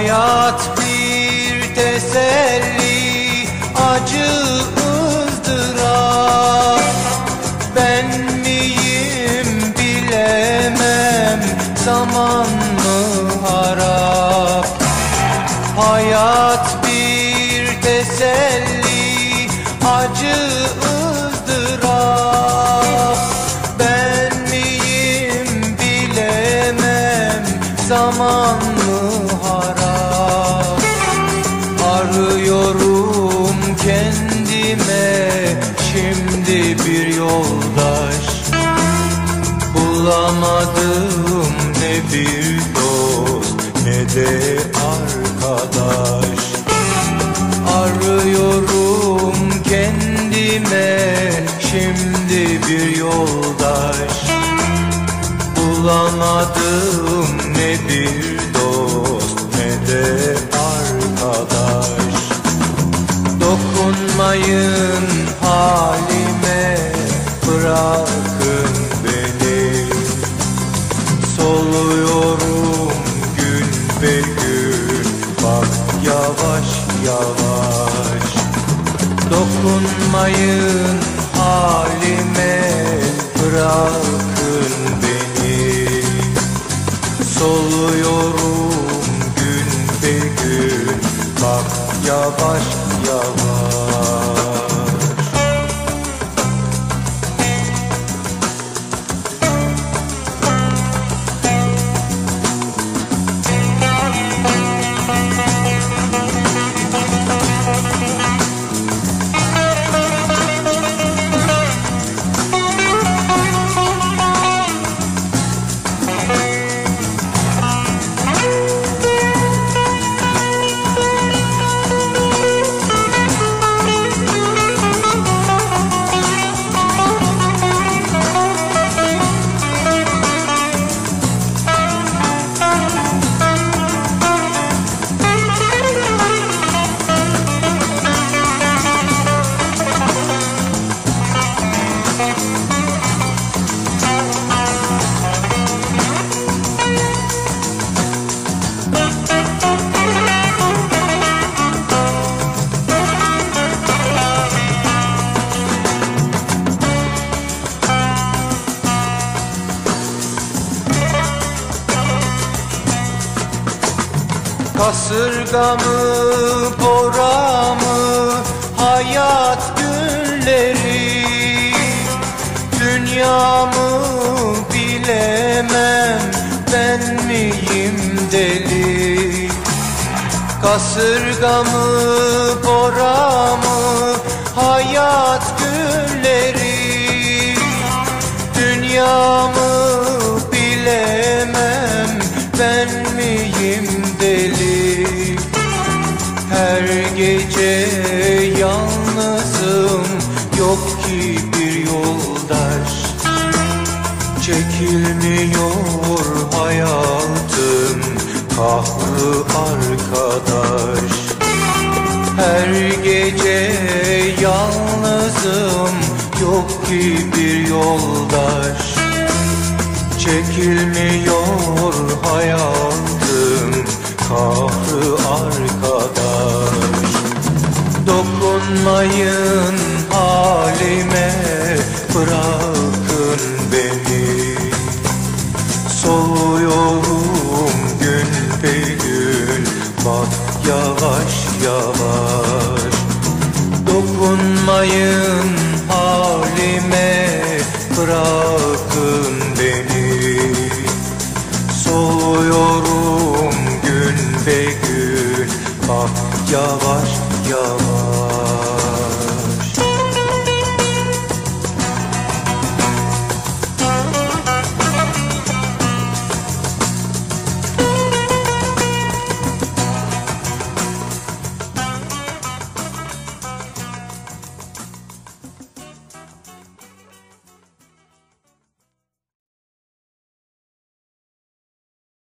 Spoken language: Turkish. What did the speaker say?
Hayat bir teselli acı ızdırap Ben miyim bilemem zaman mı harap? Hayat bir teselli ne de arkadaş. Arıyorum kendime şimdi bir yoldaş. Bulamadım ne bir dost ne de arkadaş. Dokunmayın halime bırakın Dokunmayın halime bırakın beni. Soluyorum gün be gün bak yavaş yavaş Kasırga mı, bora mı, hayat günleri Dünya mı bilemem, ben miyim deli? Kasırga mı, bora mı, hayat günleri Dünya mı bilemem, ben miyim deli. Her gece yalnızım yok ki bir yoldaş. Çekilmiyor hayatım kahrı arkadaş. Her gece yalnızım yok ki bir yoldaş. Çekilmiyor hayatım sabrı arkadaş. Dokunmayın halime bırakın beni. Soğuyorum gün be gün bak yavaş yavaş. yavaş